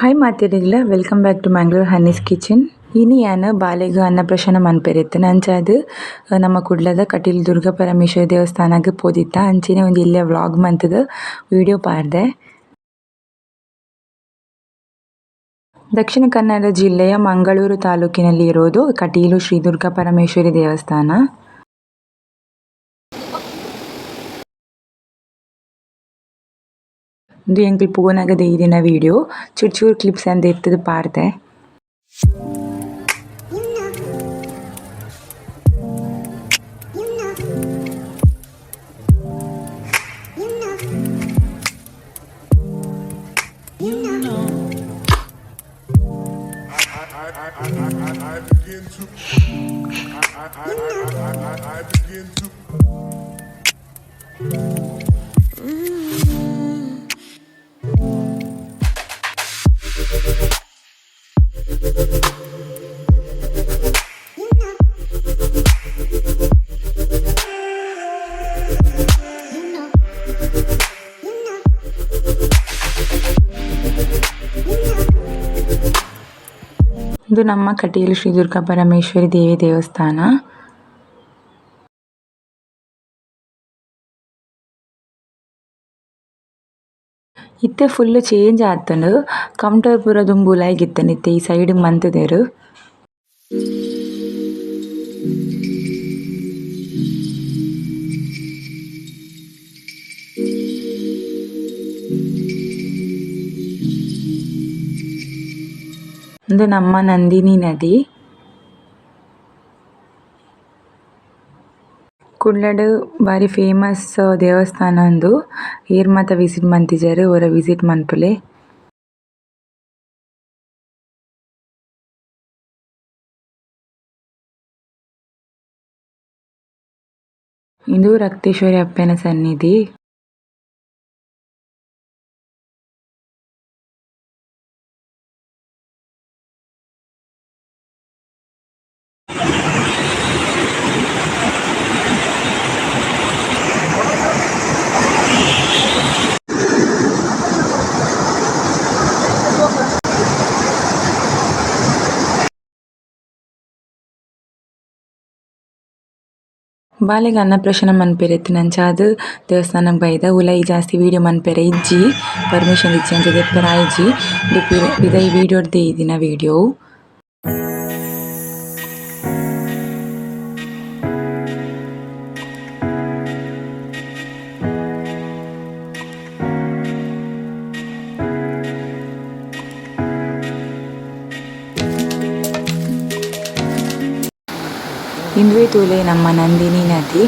Hi ಮಾತಾಡಿಲ್ಲ welcome back to Mangalore ಹನ್ನಿಸ್ kitchen ಇನಿ ಯಾನ್ ಬಾಲೆಗ್ ಅನ್ನಪ್ರಶನ ಮನ್ಪೆರಿತ್ ನಂಚ ಅದು ನಮ್ಮ ಕುಡ್ಲದ ಕಟೀಲ್ ದುರ್ಗ ಪರಮೇಶ್ವರಿ ದೇವಸ್ಥಾನಕ್ಕೆ ಪೋದಿತ್ತ ಅಂಚಿನ ಒಂದು ಇಲ್ಲೇ ವ್ಲಾಗ್ ಮಂತದ ವಿಡಿಯೋ ಪಾರ್ದೆ ದಕ್ಷಿಣ ಕನ್ನಡ ಜಿಲ್ಲೆಯ ಮಂಗಳೂರು ತಾಲೂಕಿನಲ್ಲಿ ಇರೋದು ಕಟೀಲು ಶ್ರೀ ದುರ್ಗಾ ಪರಮೇಶ್ವರಿ ದೇವಸ್ಥಾನ ಇದು ಎಂಕುಲು ಪೂನಗ ದೈದಿನ ವಿಡಿಯೋ ಚೂರು ಚೂರು ಕ್ಲಿಪ್ಸ್ ಅಂದ್ ಎತ್ತುದು ಪಾಡ್ದೆ I begin to. I, I, I, I, I, I begin to. ಇದು ನಮ್ಮ ಕಟೀಲು ಶ್ರೀ ದುರ್ಗಾ ಪರಮೇಶ್ವರಿ ದೇವಿ ದೇವಸ್ಥಾನ. ಇತ್ತೆ ಫುಲ್ ಚೇಂಜ್ ಆತುಂಡು. ಕಮ್ಟರ್ ಪೂರ ದುಂಬುಲಾಯ್ ಇತ್ತೆ ಈ ಸೈಡ್ ಮಂತುದೆರ್ ಇದು ನಮ್ಮ ನಂದಿನಿ ನದಿ ಕುಡ್ಲಡ್ ಬಾರಿ ಫೇಮಸ್ ದೇವಸ್ಥಾನ ಉಂದು ಏರ್ ಮಾತ ವಿಸಿಟ್ ಮಂತಿಜೆರ್ ಒರ ವಿಸಿಟ್ ಮನ್ಪುಲೆ ಇಂದು ರಕ್ತೇಶ್ವರಿ ಅಪ್ಪನ ಸನ್ನಿಧಿ ಬಾಲೆಗ್ ಅನ್ನಪ್ರಶನ ಮನ್ಪೆರ್ ಇತ್ತಿನಂಚಾದ್ ದೇವಸ್ಥಾನಗ್ ಬೈದ ಉಲಾಯಿ ಜಾಸ್ತಿ ವಿಡಿಯೋ ಮನ್ಪೆರೆ ಇಜ್ಜಿ, ಪರ್ಮಿಷನ್ ಇಜ್ಜಿ ಅಂಚ ದೆಪ್ಪರೆ ಆಯ್ಜಿ ಪಿದೈ ದೆ ಇದಿನ ವಿಡಿಯೋ. ಇಂದುವೆ ತೂಲೆ ನಮ್ಮ ನಂದಿನಿ ನದಿ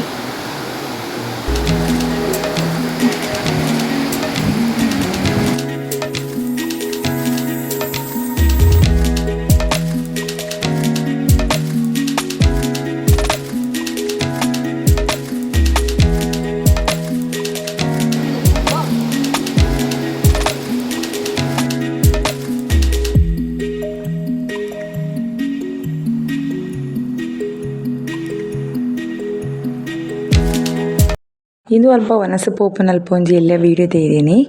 ಇಂದು ಅಲ್ಪ ವನಸ ಪೋಪುನಲ್ಪ ಒಂಜಿ ಎಲ್ಲ ವಿಡಿಯೋ ತೆಗ್ದಿನಿ.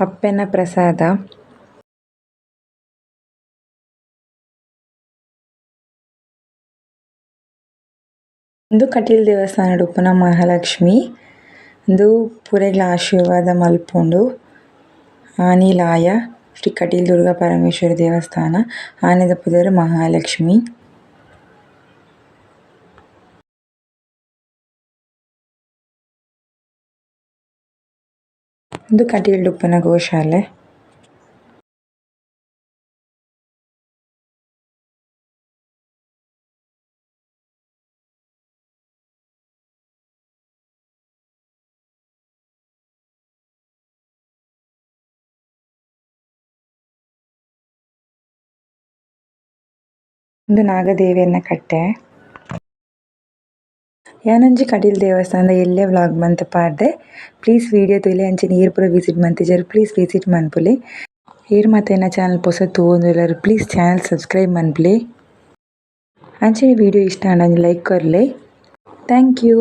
ಅಪ್ಪೆನ ಪ್ರಸಾದ. ಇಂದು ಕಟೀಲ್ ದೇವಸ್ಥಾನಡ್ ಉಪ್ಪುನ ಮಹಾಲಕ್ಷ್ಮಿ. ಇಂದು ಪೂರೆಗ್ಲ ಆಶೀರ್ವಾದ ಮಲ್ಪುಂಡು. ಆನಿಲಾಯ. ಶ್ರೀ ಕಟೀಲ್ ದುರ್ಗಾ ಪರಮೇಶ್ವರಿ ದೇವಸ್ಥಾನ ಆನೆದ ಪುದರ್ ಮಹಾಲಕ್ಷ್ಮಿ. ಇಂದು ಕಟೀಲ್ ಡುಪ್ಪನ ಗೋಶಾಲೆ. ಇಂದು ನಾಗದೇವಿಯನ್ನ ಕಟ್ಟೆ. ಯಾನಂಜಿ ಕಟೀಲ್ ದೇವಸ್ಥಾನದ ಎಲ್ಲೆ ವ್ಲಾಗ್ ಮಂತ್ ಪಾಡ್ದೆ ಪ್ಲೀಸ್ ವೀಡಿಯೋ ತೂಲೆ ಅಂಚಿನ ಏರ್ ಪೂರ ವಿಸಿಟ್ ಮಂತಿಜೆರ್ ಪ್ಲೀಸ್ ವಿಸಿಟ್ ಮನ್ಪುಲಿ ಏರ್ ಮಾತೆನ ಚಾನಲ್ ಪೊಸ ತೂವೊಂದುಲ್ಲೆರ್ ಪ್ಲೀಸ್ ಚಾನಲ್ ಸಬ್ಸ್ಕ್ರೈಬ್ ಮನ್ಪುಲಿ ಅಂಚಿನ ವಿಡಿಯೋ ಇಷ್ಟ ಆಂಡ ಲೈಕ್ ಕೊರ್ಲೆ. Thank you